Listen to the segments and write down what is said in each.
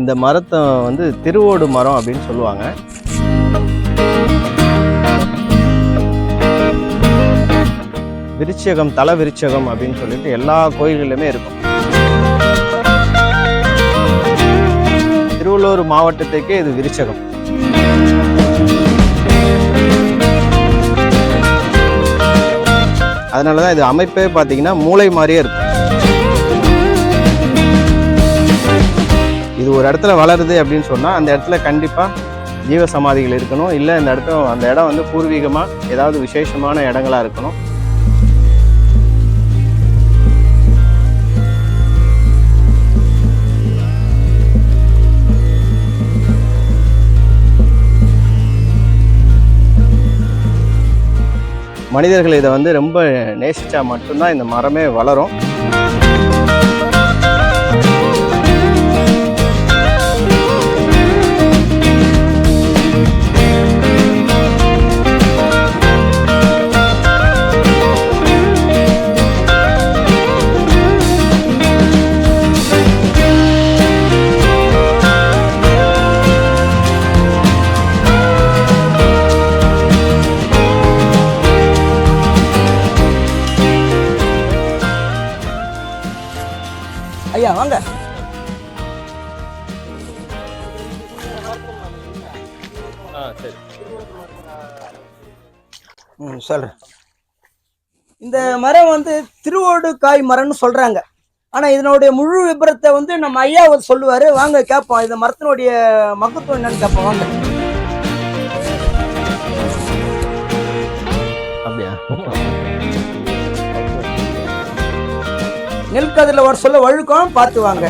இந்த மரத்தை வந்து திருவோடு மரம் அப்படின்னு சொல்லுவாங்க. விருச்சகம் தல விருச்சகம் அப்படின்னு சொல்லிட்டு எல்லா கோயில்களிலுமே இருக்கும். திருவள்ளூர் மாவட்டத்துக்கே இது விருச்சகம் அதனால தான் இது அமைப்பே பார்த்தீங்கன்னா மூளை மாதிரியே இருக்கும். இது ஒரு இடத்துல வளருது அப்படின்னு சொன்னால் அந்த இடத்துல கண்டிப்பாக ஜீவ சமாதிகள் இருக்கணும். இல்லை இந்த இடத்துல அந்த இடம் வந்து பூர்வீகமாக ஏதாவது விசேஷமான இடங்களா இருக்கணும். மனிதர்கள் இதை வந்து ரொம்ப நேசிச்சா மட்டும்தான் இந்த மரமே வளரும். வாங்க. ம் சொல்றேன் இந்த மரம் வந்து திருவோடு காய் மரம்னு சொல்றாங்க. ஆனா இதனுடைய முழு விபரத்தை வந்து நம்ம ஐயா வந்து சொல்லுவாரு. வாங்க கேட்போம். இந்த மரத்தினுடைய மகத்துவம் என்னன்னு கேட்போம். வாங்க. அப்படியா? கதிரில் வர சொல்ல வழுக்கம் பார்த்து வாங்க.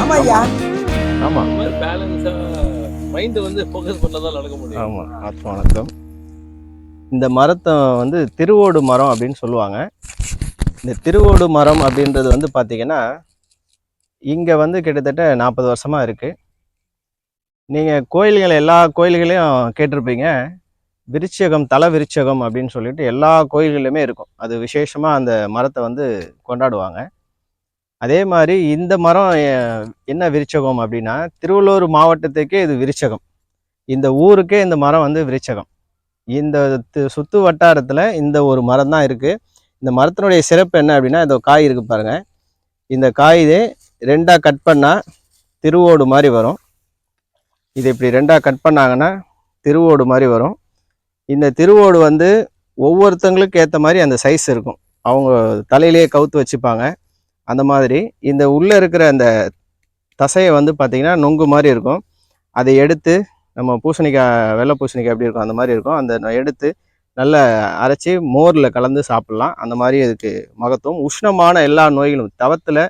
ஆமா ஐயா ஆமாம் பேலன்ஸா மைண்ட் வந்து ஃபோக்கஸ் பண்ணதான் நடக்க முடியும் ஆமாம் ஆத்மா வணக்கம். இந்த மரத்தை வந்து திருவோடு மரம் அப்படின்னு சொல்லுவாங்க. இந்த திருவோடு மரம் அப்படின்றது வந்து பார்த்திங்கன்னா இங்கே வந்து கிட்டத்தட்ட நாற்பது வருஷமாக இருக்குது நீங்கள் கோயில்கள் எல்லா கோயில்களையும் கேட்டிருப்பீங்க. விருச்சகம் தலை விருச்சகம் அப்படின்னு சொல்லிட்டு எல்லா கோயில்களிலுமே இருக்கும். அது விசேஷமாக அந்த மரத்தை வந்து கொண்டாடுவாங்க. அதே மாதிரி இந்த மரம் என்ன விருச்சகம் அப்படின்னா திருவள்ளூர் மாவட்டத்துக்கே இது விருச்சகம் இந்த ஊருக்கே இந்த மரம் வந்து விருச்சகம் இந்த சுற்று சுத்து வட்டாரத்தில் இந்த ஒரு மரம் தான் இருக்குது இந்த மரத்தினுடைய சிறப்பு என்ன அப்படின்னா இந்த காய் இருக்குது பாருங்கள் இந்த காய் ரெண்டாக கட் பண்ணால் திருவோடு மாதிரி வரும். இது இப்படி ரெண்டாக கட் பண்ணாங்கன்னா திருவோடு மாதிரி வரும். இந்த திருவோடு வந்து ஒவ்வொருத்தங்களுக்கு ஏற்ற மாதிரி அந்த சைஸ் இருக்கும். அவங்க தலையிலேயே கவுத்து வச்சுப்பாங்க. அந்த மாதிரி இந்த உள்ளே இருக்கிற அந்த தசையை வந்து பார்த்திங்கன்னா நொங்கு மாதிரி இருக்கும். அதை எடுத்து நம்ம பூசணிக்காய் வெள்ளை பூசணிக்காய் எப்படி இருக்கும் அந்த மாதிரி இருக்கும். அந்த எடுத்து நல்லா அரைச்சி மோரில் கலந்து சாப்பிட்லாம். அந்த மாதிரி இதுக்கு மகத்துவம். உஷ்ணமான எல்லா நோய்களும் தவத்தில்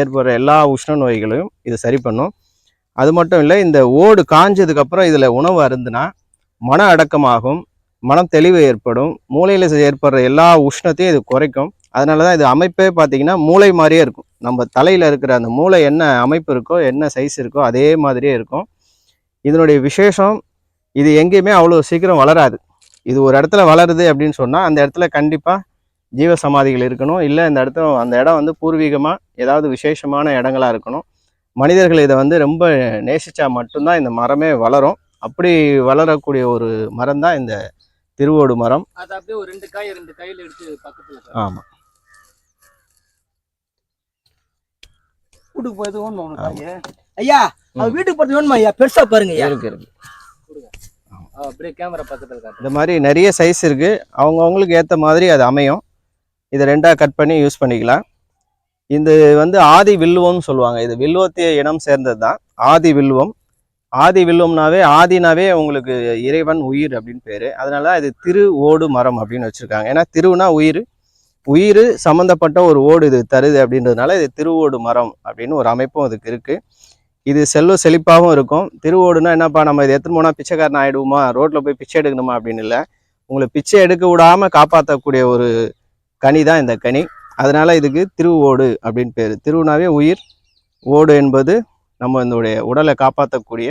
ஏற்படுற எல்லா உஷ்ண நோய்களையும் இது சரி பண்ணும். அது மட்டும் இல்லை இந்த ஓடு காஞ்சதுக்கப்புறம் இதில் உணவு அருந்துனா மன அடக்கமாகும் மனம் தெளிவு ஏற்படும் மூளையில் ஏற்படுற எல்லா உஷ்ணத்தையும் இது குறைக்கும். அதனால தான் இது அமைப்பே பார்த்திங்கன்னா மூளை மாதிரியே இருக்கும். நம்ம தலையில் இருக்கிற அந்த மூளை என்ன அமைப்பு இருக்கோ என்ன சைஸ் இருக்கோ அதே மாதிரியே இருக்கும். இதனுடைய விசேஷம் இது எங்கேயுமே அவ்வளோ சீக்கிரம் வளராது. இது ஒரு இடத்துல வளருது அப்படின்னு சொன்னால் அந்த இடத்துல கண்டிப்பாக ஜீவ சமாதிகள் இருக்கணும் இல்லை இந்த இடத்துல அந்த இடம் வந்து பூர்வீகமாக ஏதாவது விசேஷமான இடங்களா இருக்கணும். மனிதர்கள் இதை வந்து ரொம்ப நேசிச்சா மட்டும்தான் இந்த மரமே வளரும். அப்படி வளரக்கூடிய ஒரு மரம் தான் இந்த திருவோடு மரம். அது அப்படியே ஒரு ரெண்டு காய் ரெண்டு கையில எடுத்து பக்கத்துல ஆமாம் வீட்டுக்கு ஒண்ணு காய் ஐயா? அது வீட்டுக்கு போறது வேணுமா ஐயா? பெருசா பாருங்க இருக்கு இருக்கு. அப்படியே கேமரா பக்கத்துல இந்த மாதிரி நிறைய சைஸ் இருக்குது அவங்கவுங்களுக்கு ஏற்ற மாதிரி அது அமையும். இதை ரெண்டாக கட் பண்ணி யூஸ் பண்ணிக்கலாம். இந்த வந்து ஆதி வில்லுவம்னு சொல்லுவாங்க. இது வில்லுவத்திய இனம் சேர்ந்தது தான் ஆதி வில்லுவம். ஆதி வில்லுவம்னாவே ஆதினாவே உங்களுக்கு இறைவன் உயிர் அப்படின்னு பேர். அதனால தான் இது திரு ஓடு மரம் அப்படின்னு வச்சுருக்காங்க. ஏன்னா திருவுனா உயிர். உயிர் சம்மந்தப்பட்ட ஒரு ஓடு இது தருது அப்படின்றதுனால இது திருவோடு மரம் அப்படின்னு ஒரு அமைப்பும் அதுக்கு இருக்குது இது செல்வ செழிப்பாகவும் இருக்கும். திருவோடுனா என்னப்பா நம்ம இது எத்தனை போனால் பிச்சைக்காரன் ஆகிடுவோமா ரோட்டில் போய் பிச்சை எடுக்கணுமா அப்படின்னு இல்லை. உங்களை பிச்சை எடுக்க விடாமல் காப்பாற்றக்கூடிய ஒரு கனி தான் இந்த கனி. அதனால் இதுக்கு திருவோடு அப்படின்னு பேர். திருவுனாவே உயிர் ஓடு என்பது நம்ம இதனுடைய உடலை காப்பாற்றக்கூடிய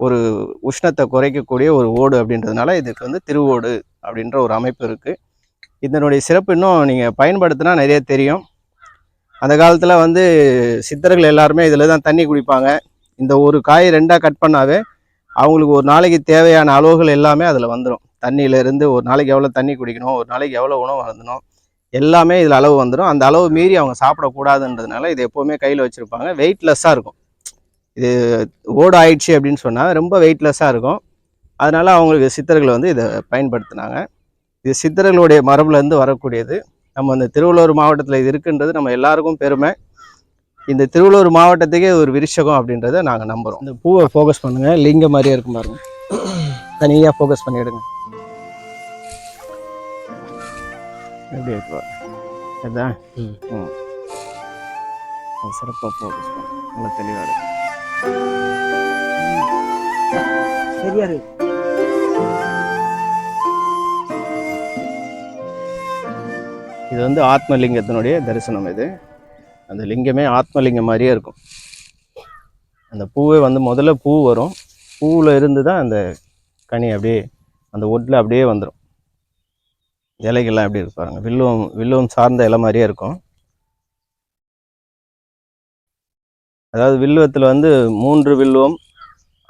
ஒரு உஷ்ணத்தை குறைக்கக்கூடிய ஒரு ஓடு அப்படின்றதுனால இதுக்கு வந்து திருவோடு அப்படின்ற ஒரு அமைப்பு இருக்குது இதனுடைய சிறப்பு இன்னும் நீங்கள் பயன்படுத்தினா நிறைய தெரியும். அந்த காலத்தில் வந்து சித்தர்கள் எல்லாருமே இதில் தான் தண்ணி குடிப்பாங்க. இந்த ஒரு காய் ரெண்டாக கட் பண்ணாவே அவங்களுக்கு ஒரு நாளைக்கு தேவையான அளவுகள் எல்லாமே அதில் வந்துடும் தண்ணியிலேருந்து ஒரு நாளைக்கு எவ்வளோ தண்ணி குடிக்கணும் ஒரு நாளைக்கு எவ்வளோ உணவு வளர்ந்தணும் எல்லாமே இதில் அளவு வந்துடும் அந்த அளவு மீறி அவங்க சாப்பிடக்கூடாதுன்றதுனால இது எப்போவுமே கையில் வச்சுருப்பாங்க. வெயிட்லெஸ்ஸாக இருக்கும். இது ஓடு ஆயிடுச்சு அப்படின்னு சொன்னால் ரொம்ப வெயிட்லெஸ்ஸாக இருக்கும். அதனால் அவங்களுக்கு சித்தர்கள் வந்து இதை பயன்படுத்தினாங்க. இது சித்தர்களுடைய மரபுலேருந்து வரக்கூடியது. நம்ம இந்த திருவள்ளூர் மாவட்டத்தில் இது இருக்குன்றது நம்ம எல்லாருக்கும் பெருமை. இந்த திருவள்ளூர் மாவட்டத்துக்கே ஒரு விருஷகம் அப்படின்றத நாங்கள் நம்புகிறோம் இந்த பூவை ஃபோக்கஸ் பண்ணுங்கள் லிங்கம் மாதிரியே இருக்கும் பாருங்கள் தனியாக ஃபோக்கஸ் பண்ணிவிடுங்க எப்படி இருக்கு? பாருங்க. இதுதான் ம். சிறப்பாக ஃபோக்கஸ் பண்ணுங்க நல்லா தெளிவாக இருக்கு சரியா இருக்கு இது வந்து ஆத்மலிங்கத்தினுடைய தரிசனம் இது. அந்த லிங்கமே ஆத்மலிங்கம் மாதிரியே இருக்கும். அந்த பூவே வந்து முதல்ல பூ வரும். பூவில் இருந்து தான் அந்த கனி அப்படியே அந்த ஒட்டில் அப்படியே வந்துடும் இலைகள்லாம் எப்படி இருக்கு பாருங்க. வில்லுவம் வில்லுவம் சார்ந்த இலை மாதிரியே இருக்கும். அதாவது வில்லுவத்தில் வந்து மூன்று வில்லுவம்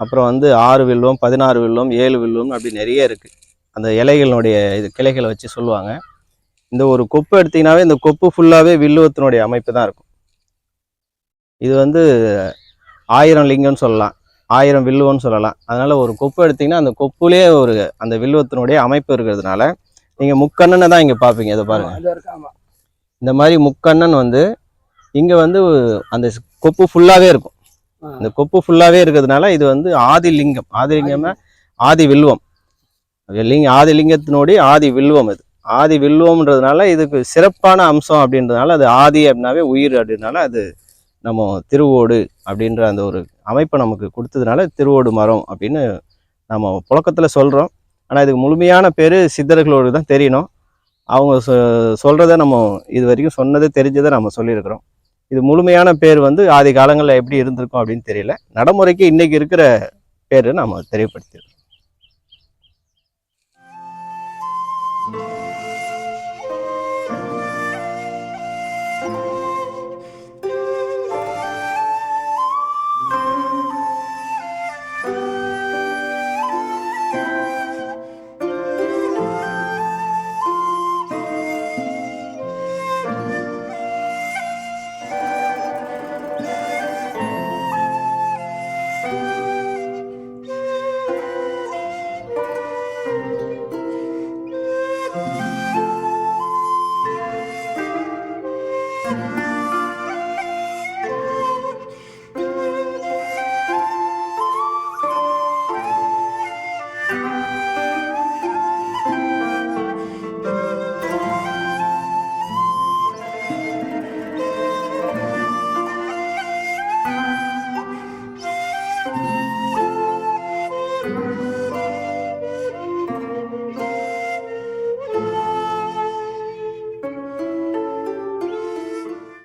அப்புறம் வந்து ஆறு வில்லுவம் பதினாறு வில்லுவம் ஏழு வில்லுவம் அப்படி நிறைய இருக்குது அந்த இலைகளினுடைய இது கிளைகளை வச்சு சொல்லுவாங்க. இந்த ஒரு கொப்பு எடுத்திங்கனாவே இந்த கொப்பு ஃபுல்லாகவே வில்லுவத்தினுடைய அமைப்பு தான் இருக்கும். இது வந்து ஆயிரம் லிங்கம்னு சொல்லலாம். ஆயிரம் வில்லுவன்னு சொல்லலாம். அதனால் ஒரு கொப்பு எடுத்தீங்கன்னா அந்த கொப்புலேயே ஒரு அந்த வில்லுவத்தினுடைய அமைப்பு இருக்கிறதுனால நீங்கள் முக்கண்ணனை தான் இங்கே பார்ப்பீங்க இதை பாருங்க. அது இருக்கு ஆமா. இந்த மாதிரி முக்கண்ணன் வந்து இங்கே வந்து அந்த கொப்பு ஃபுல்லாகவே இருக்கும். இந்த கொப்பு ஃபுல்லாகவே இருக்கிறதுனால இது வந்து ஆதி லிங்கம் ஆதி வில்வம். லிங்க ஆதி லிங்கத்தினுடைய ஆதி வில்வம் இது. ஆதி வில்வம்ன்றதுனால இதுக்கு சிறப்பான அம்சம் அப்படின்றதுனால அது ஆதி அப்படின்னாவே உயிர் அப்படின்றனால அது நம்ம திருவோடு அப்படின்ற அந்த ஒரு அமைப்பை நமக்கு கொடுத்ததுனால திருவோடு மரம் அப்படின்னு நம்ம புழக்கத்தில் சொல்கிறோம் ஆனால் இதுக்கு முழுமையான பேர் சித்தர்களோடு தான் தெரியணும். அவங்க சொ சொல்கிறத நம்ம இது வரைக்கும் சொன்னதை தெரிஞ்சதை நம்ம சொல்லியிருக்கிறோம். இது முழுமையான பேர் வந்து ஆதி காலங்களில் எப்படி இருந்திருக்கும் அப்படின்னு தெரியல. நடைமுறைக்கு இன்றைக்கி இருக்கிற பேர் நம்ம தெரியப்படுத்திடுறோம்